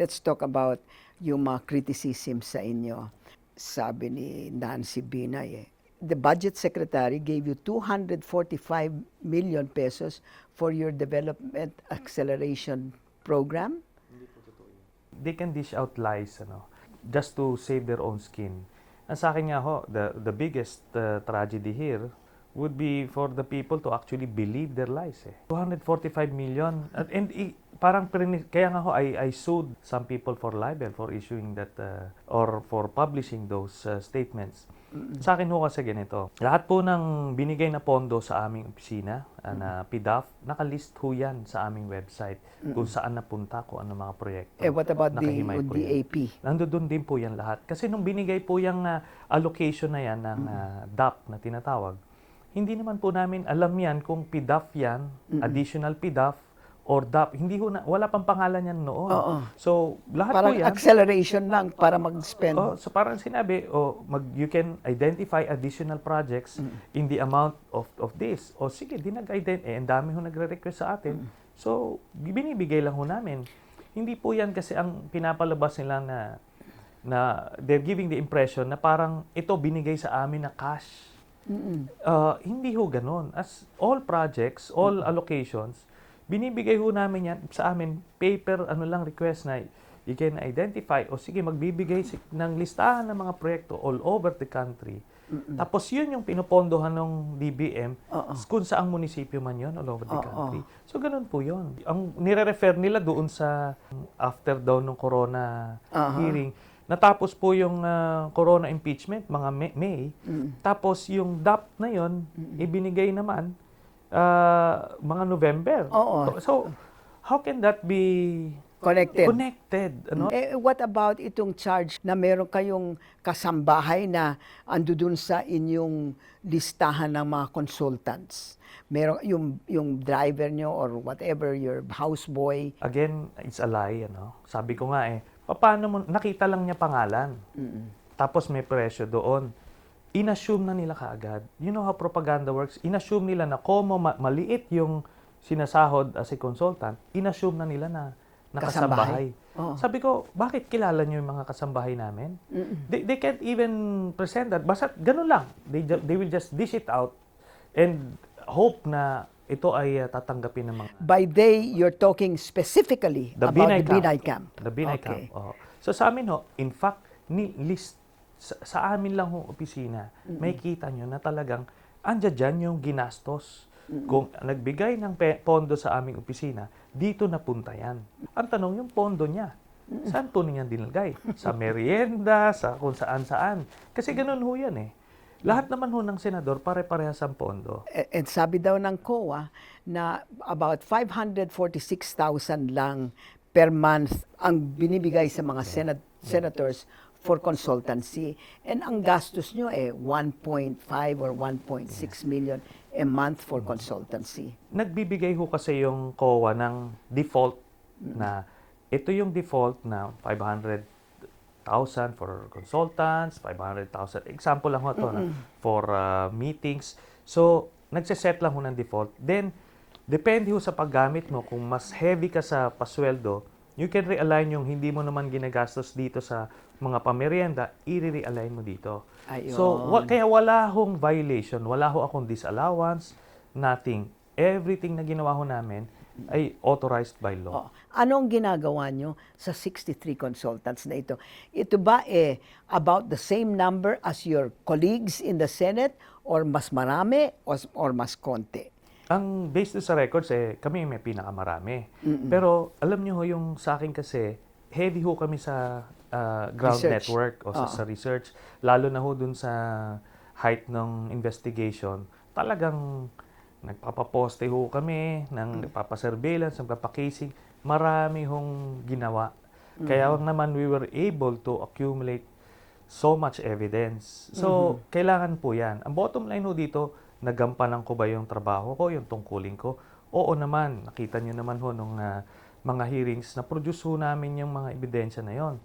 let's talk about yung mga criticism sa inyo. Sabi ni Nancy Binay eh, the budget secretary gave you 245 million pesos for your development acceleration program. they can dish out lies ano just to save their own skin. Ang sa akin nga ho, the, the biggest uh, tragedy here would be for the people to actually believe their lies. Eh. 245 million. And i- parang, kaya nga ho, I, I sued some people for libel for issuing that uh, or for publishing those uh, statements. Sa akin ho kasi ganito. Lahat po ng binigay na pondo sa aming opisina, uh, na PDAF, nakalist ho yan sa aming website kung saan napunta, kung ano mga proyekto. Eh, what about the Nakahimay po yan. DAP? Nandoon din po yan lahat. Kasi nung binigay po yung ah, allocation na yan ng ah, DAP na tinatawag, hindi naman po namin alam yan kung PDAF yan, additional PDAF, or DAP. Hindi ho na, wala pang pangalan yan noon. Oo. So, lahat Parang po yan. acceleration lang para mag-spend. Oh, so parang sinabi, oh, mag, you can identify additional projects in the amount of of this. O sige, di nag-ident eh, ang dami ho nagre-request sa atin. So, binibigay lang ho namin. Hindi po yan kasi ang pinapalabas nila na na they're giving the impression na parang ito binigay sa amin na cash. Uh, hindi ho ganun. As all projects, all allocations, binibigay ho namin yan sa amin paper ano lang request na you can identify o sige magbibigay ng listahan ng mga proyekto all over the country. Tapos yun yung pinupondohan ng DBM Oo. kung saang munisipyo man yun all over the Oo. country. So ganun po yun. Ang nire-refer nila doon sa after daw ng corona Aha. hearing, natapos po yung ah, corona impeachment mga May, May. Tapos yung DAP na yon ibinigay naman ah, mga November. Oo. So how can that be Connected. connected? Ano? Eh, what about itong charge na meron kayong kasambahay na ando dun sa inyong listahan ng mga consultants? Meron yung yung driver nyo or whatever your houseboy. Again, it's a lie, ano? Sabi ko nga eh, paano mo, nakita lang niya pangalan. Tapos may presyo doon. Inassume na nila kaagad. You know how propaganda works? Inassume nila na como ma- maliit yung sinasahod as a consultant, inassume na nila na nakasambahay. Oo. Sabi ko, bakit kilala niyo yung mga kasambahay namin? They, they can't even present that. Basta ganun lang. They, ju- they will just dish it out and hope na ito ay uh, tatanggapin ng mga By they, you're talking specifically The about Binay the Binay Camp. The Binay Okay. Camp. oo. So sa amin ho, in fact, ni list sa, sa amin lang ho opisina, may kita nyo na talagang andyan dyan yung ginastos. Kung nagbigay ng pe- pondo sa aming opisina, dito napunta yan. Ang tanong, yung pondo niya, saan po niya dinalagay? Sa merienda, sa kung saan-saan. Kasi ganun ho yan eh. Lahat naman ho ng senador, pare-parehas ang pondo. Eh, And sabi daw ng COA na about 546,000 lang per month ang binibigay sa mga senat- senators for consultancy. And ang gastos nyo eh 1.5 or 1.6 million a month for consultancy. nagbibigay ho kasi yung COA ng default na ito yung default na 500,000 for consultants, 500,000. Example lang ho to na, for uh, meetings. So, nagsiset lang ho ng default. Then, depende ho sa paggamit mo. Kung mas heavy ka sa pasweldo, you can realign yung hindi mo naman ginagastos dito sa mga pamerienda, i-realign mo dito. Ayun. So, wa- kaya wala hong violation, wala ho akong disallowance, nothing. Everything na ginawa ho namin ay authorized by law. Oh, ano ang ginagawa nyo sa 63 consultants na ito? Ito ba eh about the same number as your colleagues in the Senate or mas marami or, or mas konti? Ang based sa records, eh, kami may pinakamarami. Pero alam niyo ho, yung sa akin kasi, heavy ho kami sa ah, ground Research. network o sa, Oo. sa research. Lalo na ho dun sa height ng investigation. Talagang nagpapaposte ho kami, ng nagpapasurveillance, nagpapacasing. Marami hong ginawa. Kaya naman we were able to accumulate so much evidence. So, kailangan po yan. Ang bottom line ho dito, nagampanan ko ba yung trabaho ko, yung tungkulin ko? Oo naman. Nakita nyo naman ho nung ah, mga hearings na produce ho namin yung mga ebidensya na yon.